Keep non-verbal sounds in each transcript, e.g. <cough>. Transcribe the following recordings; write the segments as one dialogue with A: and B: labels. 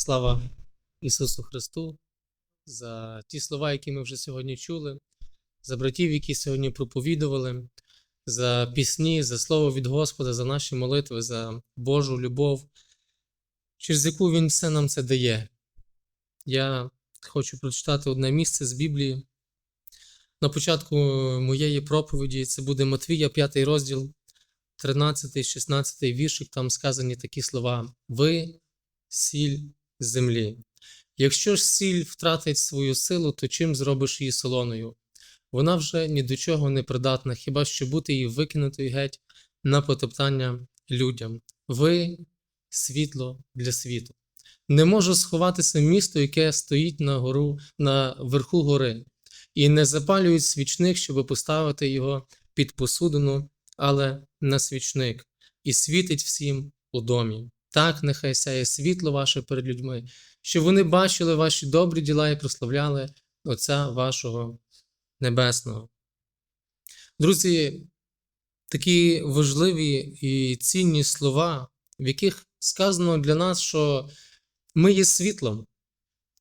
A: Слава Ісусу Христу за ті слова, які ми вже сьогодні чули, за братів, які сьогодні проповідували, за пісні, за слово від Господа, за наші молитви, за Божу любов, через яку Він все нам це дає. Я хочу прочитати одне місце з Біблії. На початку моєї проповіді це буде Матвія, 5 розділ, 13, 16 віршик, там сказані такі слова: Ви сіль землі. Якщо ж сіль втратить свою силу, то чим зробиш її солоною? Вона вже ні до чого не придатна, хіба що бути її викинутою геть на потоптання людям. Ви світло для світу. Не може сховатися місто, яке стоїть на гору, на верху гори, і не запалюють свічник, щоб поставити його під посудину, але на свічник, і світить всім у домі. Так нехай сяє світло ваше перед людьми, щоб вони бачили ваші добрі діла і прославляли Отця вашого Небесного. Друзі, такі важливі і цінні слова, в яких сказано для нас, що ми є світлом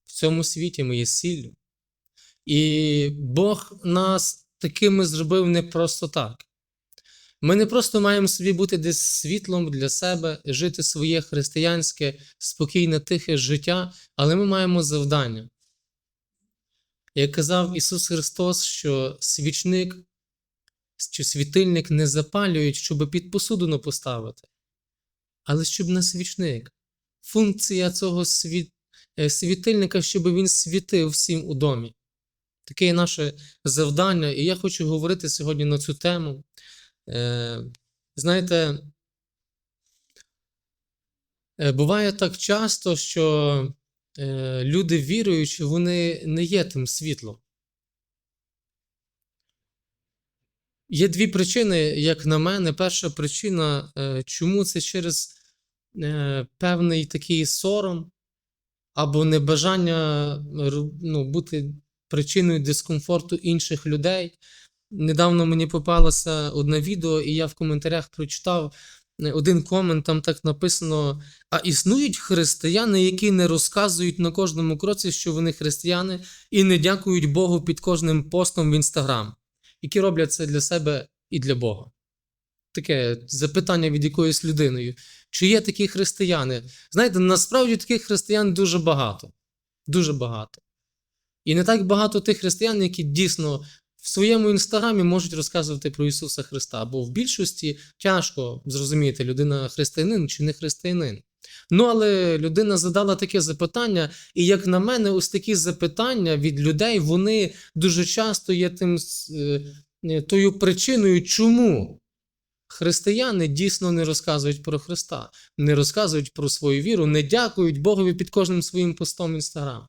A: в цьому світі, ми є сіллю. І Бог нас такими зробив не просто так. Ми не просто маємо собі бути десь світлом для себе, жити своє християнське, спокійне, тихе життя, але ми маємо завдання. Як казав Ісус Христос, що свічник чи світильник не запалюють, щоб під посудину поставити, але щоб на свічник. Функція цього світ... світильника, щоб він світив всім у домі. Таке є наше завдання, і я хочу говорити сьогодні на цю тему. Е, знаєте, е, буває так часто, що е, люди віруючі, вони не є тим світлом. Є дві причини, як на мене. Перша причина, чому це через певний такий сором або небажання ну, бути причиною дискомфорту інших людей. Недавно мені попалося одне відео, і я в коментарях прочитав один комент, там так написано: а існують християни, які не розказують на кожному кроці, що вони християни, і не дякують Богу під кожним постом в інстаграм, які роблять це для себе і для Бога. Таке запитання від якоїсь людиною. Чи є такі християни? Знаєте, насправді таких християн дуже багато. Дуже багато. І не так багато тих християн, які дійсно в своєму інстаграмі можуть розказувати про Ісуса Христа, бо в більшості тяжко зрозуміти, людина християнин чи не християнин. Ну, але людина задала таке запитання, і як на мене, ось такі запитання від людей, вони дуже часто є тим е, тою причиною, чому християни дійсно не розказують про Христа, не розказують про свою віру, не дякують Богові під кожним своїм постом в інстаграм.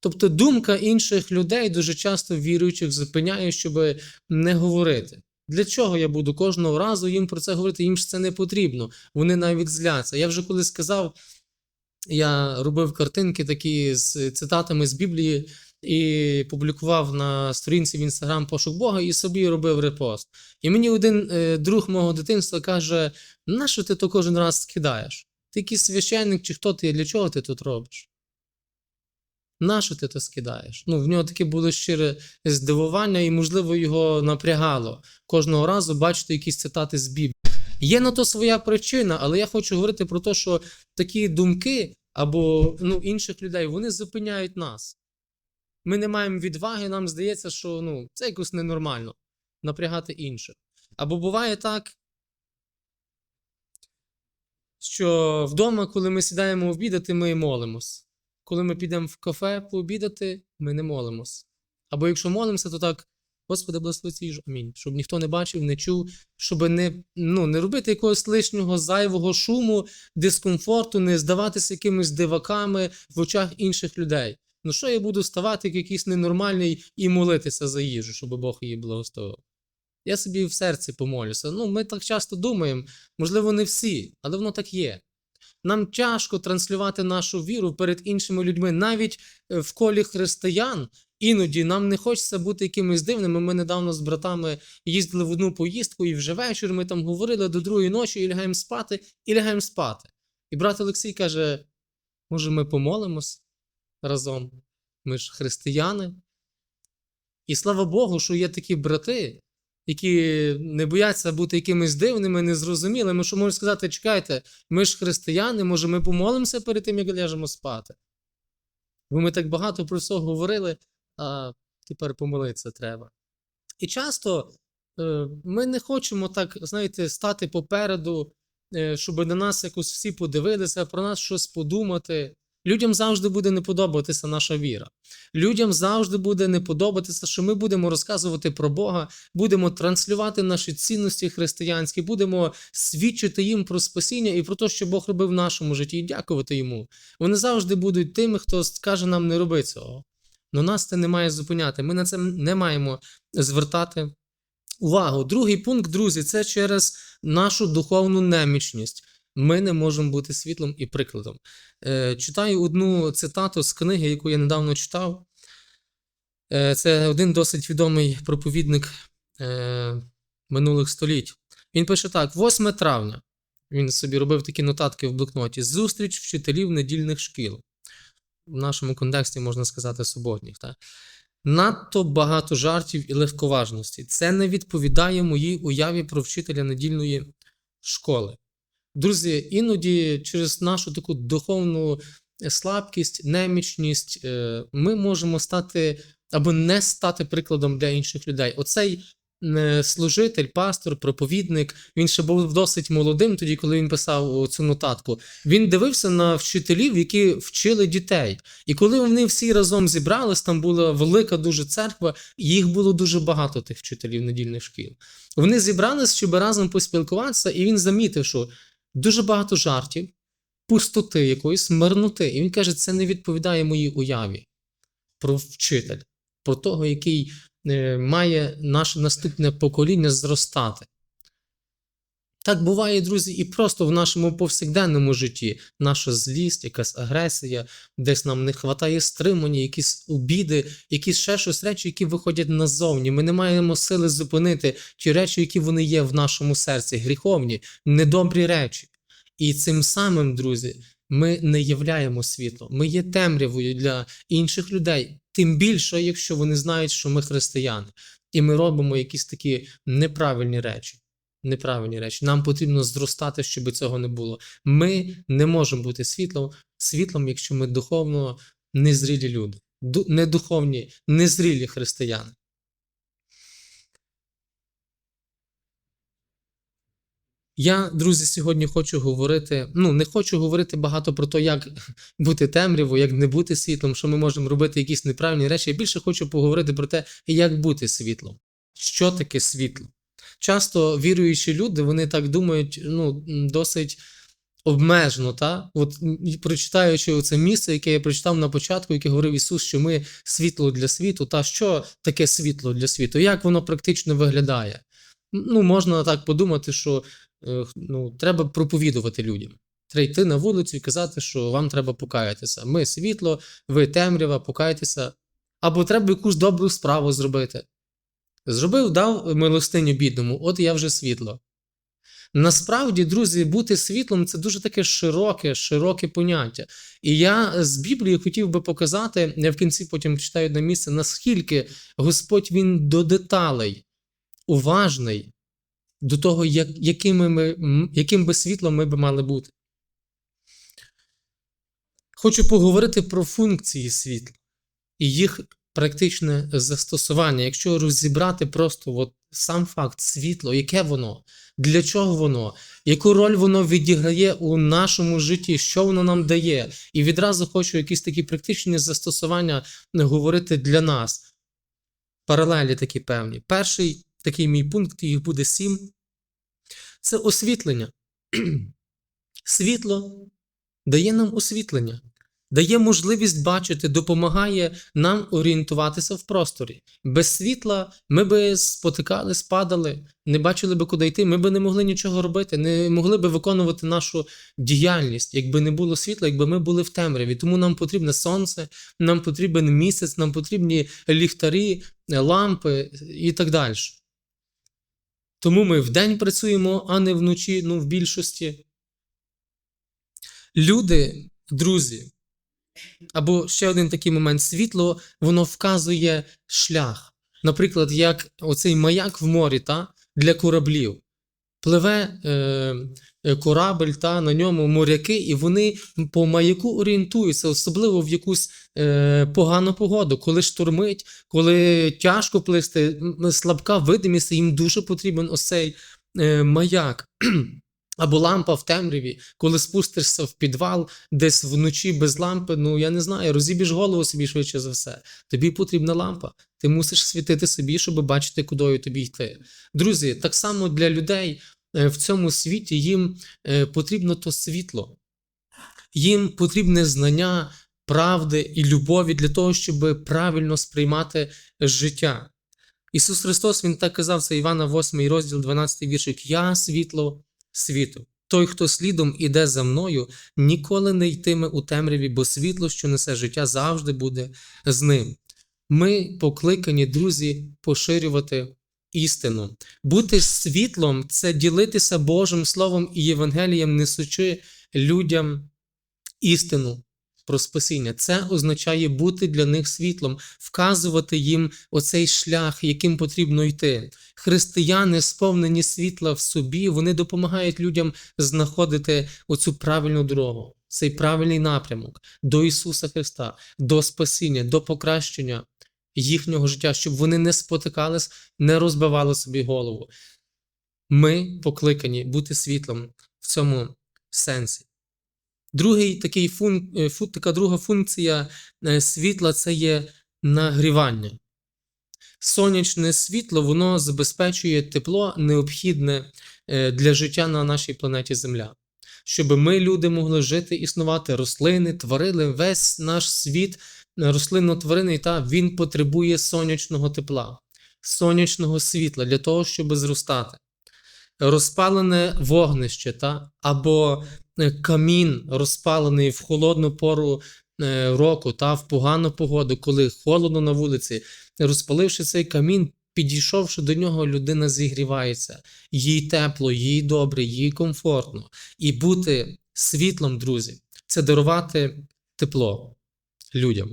A: Тобто думка інших людей дуже часто віруючих зупиняє, щоб не говорити. Для чого я буду кожного разу їм про це говорити? Їм ж це не потрібно. Вони навіть зляться. Я вже колись сказав, я робив картинки такі з цитатами з Біблії і публікував на сторінці в інстаграм пошук Бога і собі робив репост. І мені один е, друг мого дитинства каже: нащо ти то кожен раз скидаєш? Ти якийсь священник чи хто ти? Для чого ти тут робиш? Нащо ти то скидаєш? Ну, в нього таке було щире здивування, і, можливо, його напрягало кожного разу бачити якісь цитати з Біблії. Є на то своя причина, але я хочу говорити про те, що такі думки або ну, інших людей вони зупиняють нас. Ми не маємо відваги, нам здається, що ну, це якось ненормально напрягати інших. Або буває так, що вдома, коли ми сідаємо обідати, ми молимось коли ми підемо в кафе пообідати, ми не молимось. Або якщо молимося, то так, Господи, благослови їжу, амінь. Щоб ніхто не бачив, не чув, щоб не ну, не робити якогось лишнього зайвого шуму, дискомфорту, не здаватися якимись диваками в очах інших людей. Ну що я буду ставати як якийсь ненормальний і молитися за їжу, щоб Бог її благословив? Я собі в серці помолюся. Ну, ми так часто думаємо, можливо, не всі, але воно так є. Нам тяжко транслювати нашу віру перед іншими людьми, навіть е, в колі християн. Іноді нам не хочеться бути якимись дивними. Ми недавно з братами їздили в одну поїздку, і вже вечір ми там говорили до другої ночі і лягаємо спати, і лягаємо спати. І брат Олексій каже: Може, ми помолимось разом? Ми ж християни. І слава Богу, що є такі брати, які не бояться бути якимись дивними, незрозумілими, що можуть сказати: чекайте, ми ж християни, може, ми помолимося перед тим, як ляжемо спати. Бо ми так багато про це говорили, а тепер помолитися треба. І часто е, ми не хочемо так, знаєте, стати попереду, е, щоб на нас якось всі подивилися, про нас щось подумати. Людям завжди буде не подобатися наша віра. Людям завжди буде не подобатися, що ми будемо розказувати про Бога, будемо транслювати наші цінності християнські, будемо свідчити їм про спасіння і про те, що Бог робив в нашому житті, і дякувати йому. Вони завжди будуть тими, хто скаже нам не роби цього. Но нас це не має зупиняти. Ми на це не маємо звертати увагу. Другий пункт, друзі, це через нашу духовну немічність. Ми не можемо бути світлом і прикладом. Е, читаю одну цитату з книги, яку я недавно читав. Е, це один досить відомий проповідник е, минулих століть. Він пише так: 8 травня. Він собі робив такі нотатки в блокноті. Зустріч вчителів недільних шкіл. В нашому контексті можна сказати суботніх. Так? Надто багато жартів і легковажності. Це не відповідає моїй уяві про вчителя недільної школи. Друзі, іноді через нашу таку духовну слабкість, немічність е, ми можемо стати або не стати прикладом для інших людей. Оцей е, служитель, пастор, проповідник, він ще був досить молодим, тоді, коли він писав цю нотатку. Він дивився на вчителів, які вчили дітей. І коли вони всі разом зібрались, там була велика дуже церква, їх було дуже багато тих вчителів недільних шкіл. Вони зібрались, щоб разом поспілкуватися, і він замітив, що дуже багато жартів, пустоти якоїсь, марноти. І він каже, це не відповідає моїй уяві про вчитель, про того, який е, має наше наступне покоління зростати. Так буває, друзі, і просто в нашому повсякденному житті наша злість, якась агресія, десь нам не вистачає стримання, якісь обіди, якісь ще щось речі, які виходять назовні. Ми не маємо сили зупинити ті речі, які вони є в нашому серці, гріховні, недобрі речі. І цим самим, друзі, ми не являємо світло. Ми є темрявою для інших людей, тим більше, якщо вони знають, що ми християни, і ми робимо якісь такі неправильні речі неправильні речі. Нам потрібно зростати, щоб цього не було. Ми не можемо бути світлом, світлом, якщо ми духовно незрілі люди, недуховні, незрілі християни. Я, друзі, сьогодні хочу говорити. Ну, не хочу говорити багато про те, як бути темрявою, як не бути світлом, що ми можемо робити якісь неправильні речі. Я більше хочу поговорити про те, як бути світлом. Що таке світло? Часто віруючі люди, вони так думають, ну, досить обмежено. Та? От, Прочитаючи це місце, яке я прочитав на початку, яке говорив Ісус, що ми світло для світу. Та що таке світло для світу? Як воно практично виглядає? Ну, Можна так подумати, що е, ну, треба проповідувати людям. Треба йти на вулицю і казати, що вам треба покаятися. Ми світло, ви темрява, покайтеся. Або треба якусь добру справу зробити. Зробив, дав милостиню бідному, от я вже світло. Насправді, друзі, бути світлом це дуже таке широке, широке поняття. І я з Біблії хотів би показати, я в кінці потім читаю одне місце, наскільки Господь він до деталей уважний до того, як, яким, ми, яким би світлом ми б мали бути. Хочу поговорити про функції світла і їх практичне застосування. Якщо розібрати просто от сам факт світло, яке воно, для чого воно, яку роль воно відіграє у нашому житті, що воно нам дає, і відразу хочу якісь такі практичні застосування говорити для нас. Паралелі такі певні. Перший такий мій пункт, їх буде сім. Це освітлення. <clears throat> Світло дає нам освітлення дає можливість бачити, допомагає нам орієнтуватися в просторі. Без світла ми би спотикали, спадали, не бачили би, куди йти. Ми би не могли нічого робити, не могли би виконувати нашу діяльність, якби не було світла, якби ми були в темряві. Тому нам потрібне сонце, нам потрібен місяць, нам потрібні ліхтарі, лампи і так далі. Тому ми вдень працюємо, а не вночі, ну в більшості. Люди, друзі, Або ще один такий момент: світло воно вказує шлях. Наприклад, як оцей маяк в морі та, для кораблів. Пливе е, е, корабель, та на ньому моряки, і вони по маяку орієнтуються, особливо в якусь е, погану погоду, коли штормить, коли тяжко плисти, слабка видимість, їм дуже потрібен ось цей е, маяк. Або лампа в темряві, коли спустишся в підвал, десь вночі без лампи, ну я не знаю, розіб'єш голову собі швидше за все. Тобі потрібна лампа. Ти мусиш світити собі, щоб бачити, кудою тобі йти. Друзі, так само для людей е, в цьому світі їм е, потрібно то світло, їм потрібне знання правди і любові для того, щоб правильно сприймати життя. Ісус Христос Він так казав, це Івана 8 розділ, 12 віршик: Я світло світу. Той, хто слідом іде за мною, ніколи не йтиме у темряві, бо світло, що несе життя, завжди буде з ним. Ми покликані, друзі, поширювати істину. Бути світлом це ділитися Божим Словом і Євангелієм, несучи людям істину про спасіння. Це означає бути для них світлом, вказувати їм оцей шлях, яким потрібно йти. Християни, сповнені світла в собі, вони допомагають людям знаходити оцю правильну дорогу, цей правильний напрямок до Ісуса Христа, до спасіння, до покращення їхнього життя, щоб вони не спотикались, не розбивали собі голову. Ми покликані бути світлом в цьому сенсі. Другий такий фун, е, така друга функція е, світла це є нагрівання. Сонячне світло воно забезпечує тепло, необхідне е, для життя на нашій планеті Земля. Щоб ми, люди, могли жити, існувати, рослини, тварини, весь наш світ рослинно-тваринний, та він потребує сонячного тепла, сонячного світла для того, щоб зростати. Розпалене вогнище, та, або е, камін розпалений в холодну пору е, року та? В погану погоду, коли холодно на вулиці, розпаливши цей камін, підійшовши до нього, людина зігрівається, їй тепло, їй добре, їй комфортно. І бути світлом, друзі, це дарувати тепло людям,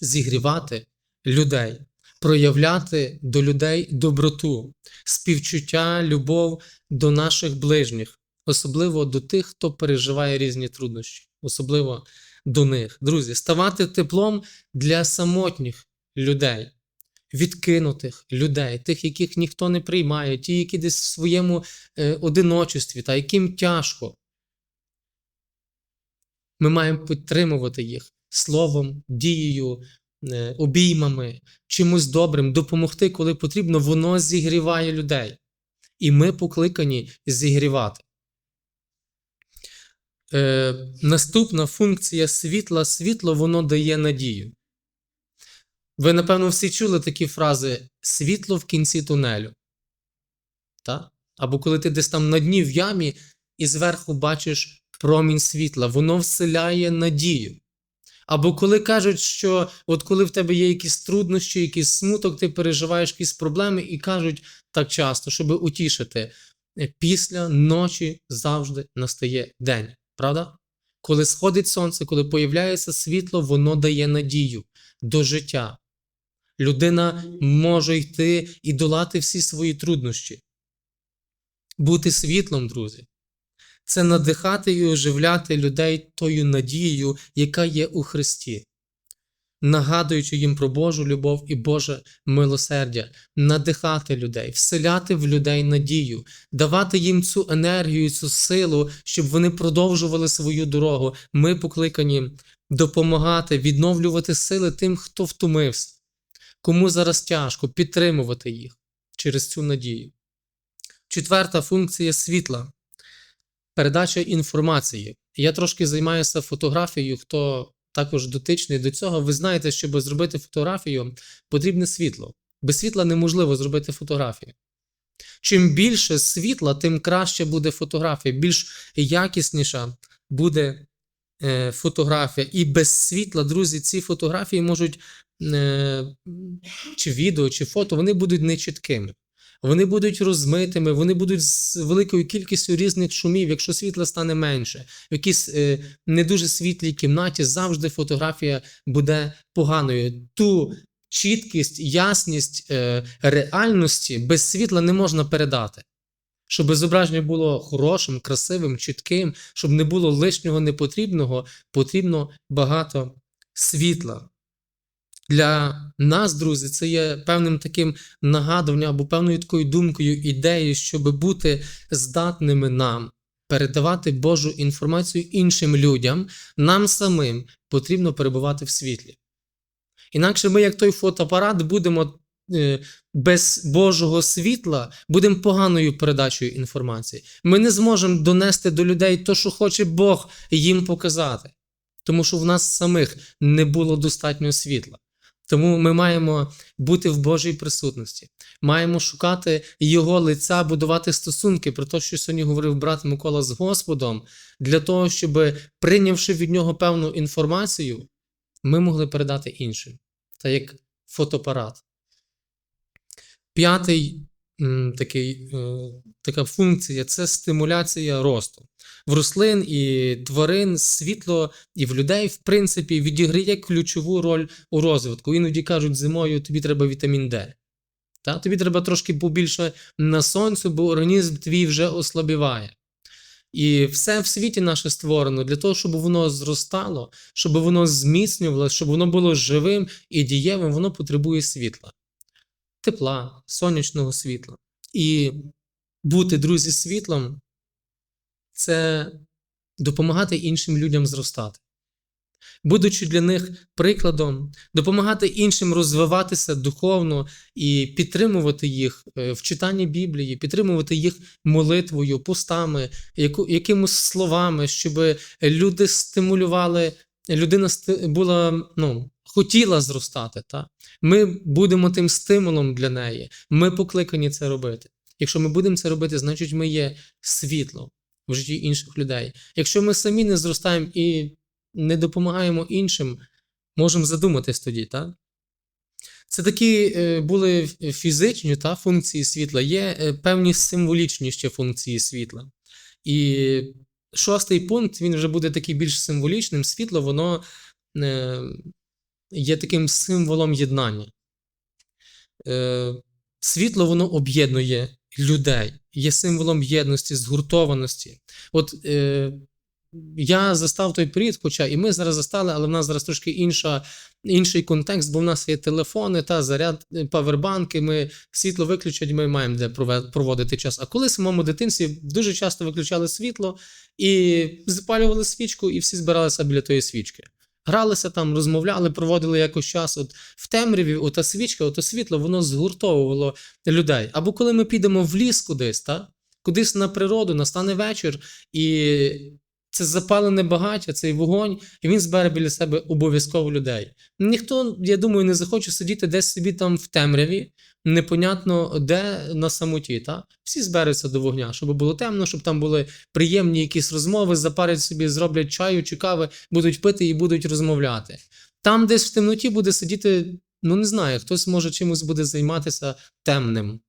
A: зігрівати людей, проявляти до людей доброту, співчуття, любов до наших ближніх, особливо до тих, хто переживає різні труднощі, особливо до них. Друзі, ставати теплом для самотніх людей, відкинутих людей, тих, яких ніхто не приймає, ті, які десь в своєму е, одиночестві, та яким тяжко. Ми маємо підтримувати їх словом, дією, обіймами, чимось добрим, допомогти, коли потрібно, воно зігріває людей. І ми покликані зігрівати. Е, наступна функція світла світло воно дає надію. Ви, напевно, всі чули такі фрази світло в кінці тунелю. Та? Або коли ти десь там на дні в ямі і зверху бачиш промінь світла, воно вселяє надію. Або коли кажуть, що от коли в тебе є якісь труднощі, якийсь смуток, ти переживаєш якісь проблеми, і кажуть так часто, щоб утішити, «Е, після ночі завжди настає день. Правда? Коли сходить сонце, коли появляється світло, воно дає надію до життя. Людина може йти і долати всі свої труднощі. Бути світлом, друзі, це надихати і оживляти людей тою надією, яка є у Христі, нагадуючи їм про Божу любов і Боже милосердя, надихати людей, вселяти в людей надію, давати їм цю енергію, цю силу, щоб вони продовжували свою дорогу. Ми покликані допомагати, відновлювати сили тим, хто втомився, кому зараз тяжко, підтримувати їх через цю надію. Четверта функція світла передача інформації. Я трошки займаюся фотографією, хто також дотичний до цього. Ви знаєте, щоб зробити фотографію, потрібне світло. Без світла неможливо зробити фотографію. Чим більше світла, тим краще буде фотографія, більш якісніша буде е, фотографія. І без світла, друзі, ці фотографії можуть, е, чи відео, чи фото, вони будуть нечіткими. Вони будуть розмитими, вони будуть з великою кількістю різних шумів. Якщо світла стане менше, в якійсь е, не дуже світлій кімнаті завжди фотографія буде поганою. Ту чіткість, ясність е, реальності без світла не можна передати. Щоб зображення було хорошим, красивим, чітким, щоб не було лишнього непотрібного, потрібно багато світла. Для нас, друзі, це є певним таким нагадуванням або певною такою думкою, ідеєю, щоб бути здатними нам передавати Божу інформацію іншим людям, нам самим потрібно перебувати в світлі. Інакше ми, як той фотоапарат, будемо е, без Божого світла, будемо поганою передачею інформації. Ми не зможемо донести до людей те, що хоче Бог їм показати, тому що в нас самих не було достатньо світла. Тому ми маємо бути в Божій присутності, маємо шукати Його лиця, будувати стосунки. Про те, що сьогодні говорив брат Микола з Господом, для того, щоб, прийнявши від нього певну інформацію, ми могли передати іншим, та як фотоапарат. П'ятий такий, е, така функція це стимуляція росту. В рослин і тварин світло і в людей, в принципі, відіграє ключову роль у розвитку. Іноді кажуть, зимою тобі треба вітамін Д. Та? Тобі треба трошки побільше на сонцю, бо організм твій вже ослабіває. І все в світі наше створено для того, щоб воно зростало, щоб воно зміцнювалося, щоб воно було живим і дієвим, воно потребує світла, тепла, сонячного світла. І бути, друзі, світлом це допомагати іншим людям зростати. Будучи для них прикладом, допомагати іншим розвиватися духовно і підтримувати їх е, в читанні Біблії, підтримувати їх молитвою, постами, якимось словами, щоб люди стимулювали, людина була, ну, хотіла зростати. Та? Ми будемо тим стимулом для неї. Ми покликані це робити. Якщо ми будемо це робити, значить ми є світло в житті інших людей. Якщо ми самі не зростаємо і не допомагаємо іншим, можемо задуматись тоді, так? Це такі е, були фізичні та, функції світла, є е, певні символічні ще функції світла. І шостий пункт він вже буде такий більш символічним. Світло, воно е, є таким символом єднання. Е, світло воно об'єднує людей, є символом єдності, згуртованості. От е, я застав той період, хоча і ми зараз застали, але в нас зараз трошки інша, інший контекст, бо в нас є телефони та заряд, е, павербанки, ми світло виключать, ми маємо де проводити час. А колись в моєму дитинстві дуже часто виключали світло і запалювали свічку, і всі збиралися біля тої свічки. Гралися там, розмовляли, проводили якось час. От в темряві, ота свічка, ото світло, воно згуртовувало людей. Або коли ми підемо в ліс кудись, та? кудись на природу, настане вечір, і це запалене багаття, цей вогонь, і він збере біля себе обов'язково людей. Ніхто, я думаю, не захоче сидіти десь собі там в темряві, непонятно де на самоті. Та? Всі зберуться до вогня, щоб було темно, щоб там були приємні якісь розмови, запарять собі, зроблять чаю чи кави, будуть пити і будуть розмовляти. Там, десь в темноті буде сидіти, ну не знаю, хтось може чимось буде займатися темним.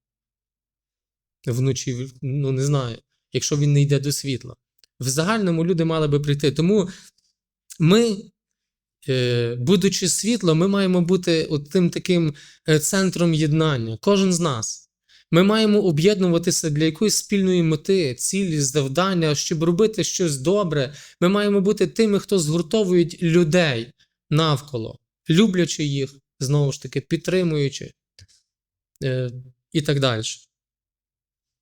A: Вночі, ну не знаю, якщо він не йде до світла. В загальному люди мали би прийти. Тому ми, е, будучи світлом, ми маємо бути от тим таким е, центром єднання. Кожен з нас. Ми маємо об'єднуватися для якоїсь спільної мети, цілі, завдання, щоб робити щось добре. Ми маємо бути тими, хто згуртовують людей навколо, люблячи їх, знову ж таки, підтримуючи е, і так далі.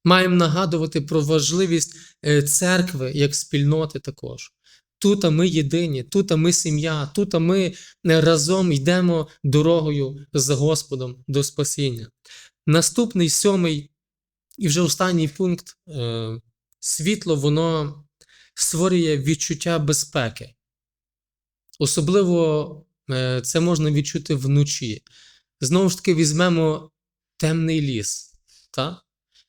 A: Маємо нагадувати про важливість е, церкви як спільноти також. Тут ми єдині, тут ми сім'я, тут ми е, разом йдемо дорогою за Господом до спасіння. Наступний сьомий і вже останній пункт е, світло воно створює відчуття безпеки. Особливо це можна відчути вночі. Знову ж таки, візьмемо темний ліс. Та?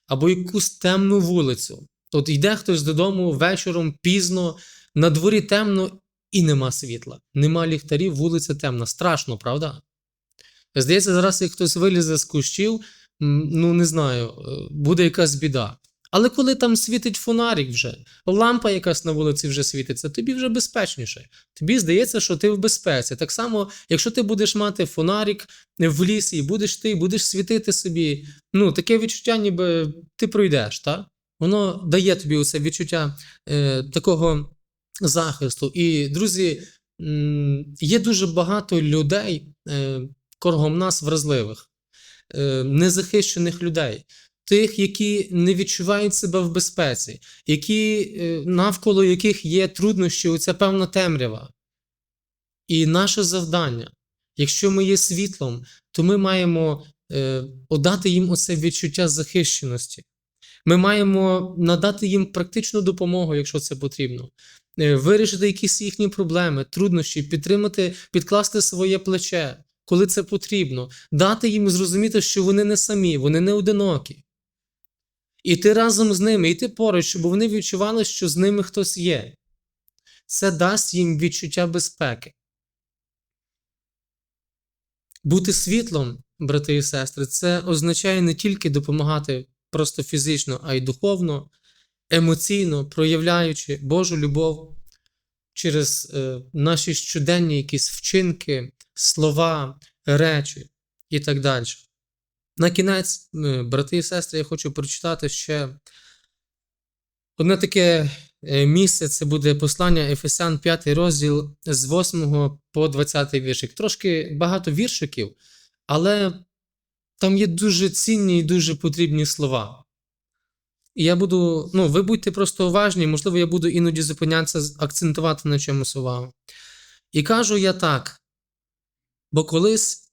A: Або якусь темну вулицю. От йде хтось додому вечором пізно, на дворі темно і нема світла, нема ліхтарів, вулиця темна. Страшно, правда? Здається, зараз, як хтось вилізе з кущів, ну не знаю, е, буде якась біда. Але коли там світить фонарик вже, лампа якась на вулиці вже світиться, тобі вже безпечніше. Тобі здається, що ти в безпеці. Так само, якщо ти будеш мати фонарик в лісі, і будеш ти, будеш світити собі, ну таке відчуття, ніби ти пройдеш, так? Воно дає тобі оце відчуття е, такого захисту. І, друзі, є дуже багато людей е, кругом нас вразливих, е, незахищених людей, тих, які не відчувають себе в безпеці, які, е, навколо яких є труднощі, оця певна темрява. І наше завдання, якщо ми є світлом, то ми маємо е, подати їм оце відчуття захищеності. Ми маємо надати їм практичну допомогу, якщо це потрібно, е, вирішити якісь їхні проблеми, труднощі, підтримати, підкласти своє плече, коли це потрібно, дати їм зрозуміти, що вони не самі, вони не одинокі. Іти разом з ними, йти поруч, щоб вони відчували, що з ними хтось є. Це дасть їм відчуття безпеки. Бути світлом, брати і сестри, це означає не тільки допомагати просто фізично, а й духовно, емоційно, проявляючи Божу любов через е, наші щоденні якісь вчинки, слова, речі і так далі. На кінець, е, брати і сестри, я хочу прочитати ще одне таке е, місце це буде послання Ефесян 5 розділ з 8 по 20 віршик. Трошки багато віршиків, але там є дуже цінні і дуже потрібні слова. І я буду, ну, ви будьте просто уважні, можливо, я буду іноді зупинятися, акцентувати на чомусь увагу. І кажу я так, бо колись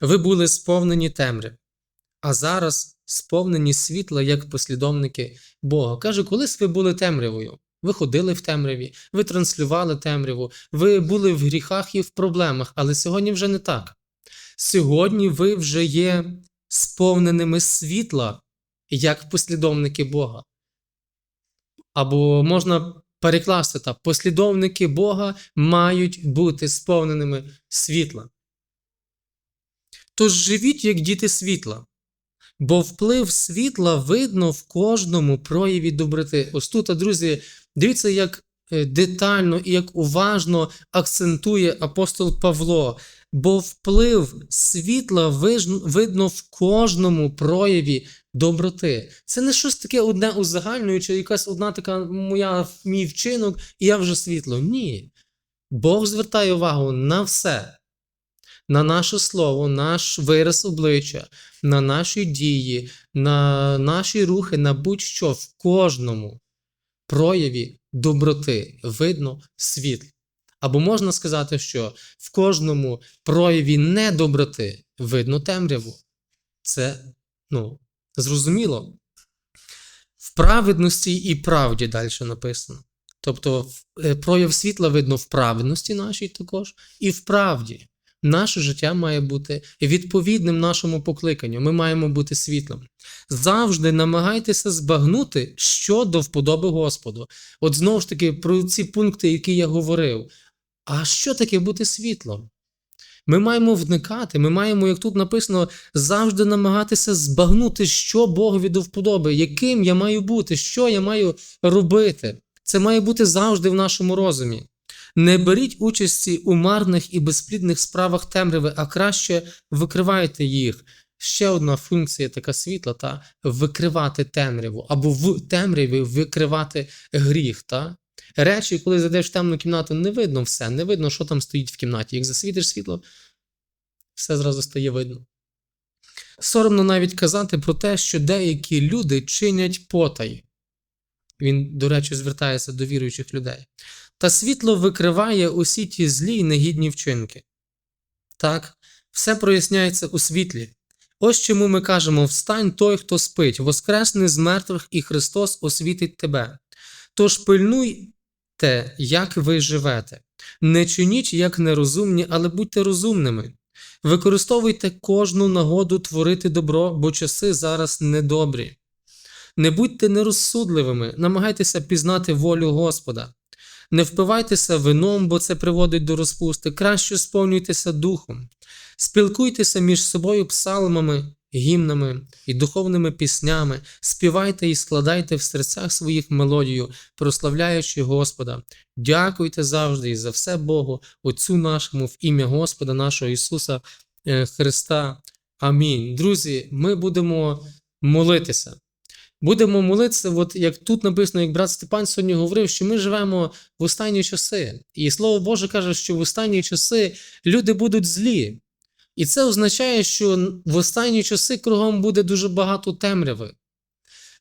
A: ви були сповнені темряви, а зараз сповнені світла як послідовники Бога. Кажу, колись ви були темрявою. Ви ходили в темряві, ви транслювали темряву, ви були в гріхах і в проблемах, але сьогодні вже не так. Сьогодні ви вже є сповненими світла, як послідовники Бога. Або можна перекласти так: послідовники Бога мають бути сповненими світла. Тож живіть, як діти світла, бо вплив світла видно в кожному прояві доброти. Ось тут, друзі, дивіться, як е, детально і як уважно акцентує апостол Павло, бо вплив світла видно в кожному прояві доброти. Це не щось таке одне узагальнююче, якась одна така моя мій вчинок, і я вже світло. Ні. Бог звертає увагу на все. На наше слово, наш вираз обличчя, на наші дії, на наші рухи, на будь-що в кожному прояві доброти видно світло. Або можна сказати, що в кожному прояві недоброти видно темряву. Це ну, зрозуміло. В праведності і правді далі написано. Тобто е, прояв світла видно в праведності нашій також, і в правді. Наше життя має бути відповідним нашому покликанню. Ми маємо бути світлом. Завжди намагайтеся збагнути, що до вподоби Господу. От знову ж таки, про ці пункти, які я говорив. А що таке бути світлом? Ми маємо вникати, ми маємо, як тут написано, завжди намагатися збагнути, що Богові до вподоби, яким я маю бути, що я маю робити. Це має бути завжди в нашому розумі. Не беріть участі у марних і безплідних справах темряви, а краще викривайте їх. Ще одна функція така світла, та викривати темряву, або в темряві викривати гріх. Та? Речі, коли зайдеш в темну кімнату, не видно все, не видно, що там стоїть в кімнаті. Як засвітиш світло, все зразу стає видно. Соромно навіть казати про те, що деякі люди чинять потай. Він, до речі, звертається до віруючих людей. Та світло викриває усі ті злі й негідні вчинки. Так, все проясняється у світлі. Ось чому ми кажемо: встань той, хто спить, воскресне з мертвих, і Христос освітить тебе. Тож пильнуйте, як ви живете. Не чиніть як нерозумні, але будьте розумними. Використовуйте кожну нагоду творити добро, бо часи зараз недобрі. Не будьте нерозсудливими, намагайтеся пізнати волю Господа. Не впивайтеся вином, бо це приводить до розпусти, краще сповнюйтеся духом, спілкуйтеся між собою псалмами, гімнами і духовними піснями, співайте і складайте в серцях своїх мелодію, прославляючи Господа. Дякуйте завжди і за все Богу, Отцю нашому, в ім'я Господа нашого Ісуса е, Христа. Амінь. Друзі, ми будемо молитися. Будемо молитися, от як тут написано, як брат Степан сьогодні говорив, що ми живемо в останні часи. І Слово Боже каже, що в останні часи люди будуть злі. І це означає, що в останні часи кругом буде дуже багато темряви.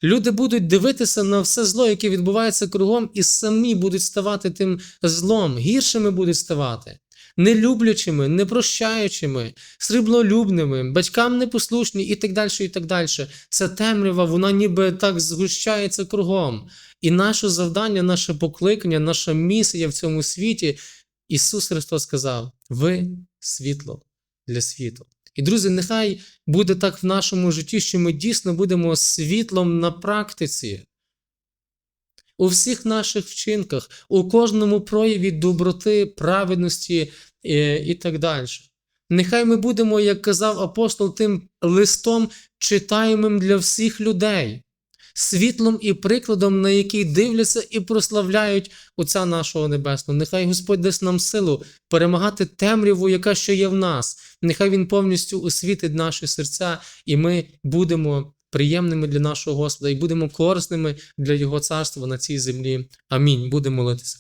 A: Люди будуть дивитися на все зло, яке відбувається кругом, і самі будуть ставати тим злом, гіршими будуть ставати, нелюблячими, непрощаючими, сріблолюбними, батькам непослушні і так далі. і так далі. Це темрява, вона ніби так згущається кругом. І наше завдання, наше покликання, наша місія в цьому світі. Ісус Христос сказав: ви світло для світу. І, друзі, нехай буде так в нашому житті, що ми дійсно будемо світлом на практиці. У всіх наших вчинках, у кожному прояві доброти, праведності і, і так далі. Нехай ми будемо, як казав апостол, тим листом читаємим для всіх людей, світлом і прикладом, на який дивляться і прославляють Отця нашого Небесного. Нехай Господь дасть нам силу перемагати темряву, яка ще є в нас. Нехай Він повністю освітить наші серця, і ми будемо приємними для нашого Господа і будемо корисними для Його царства на цій землі. Амінь. Будемо молитися.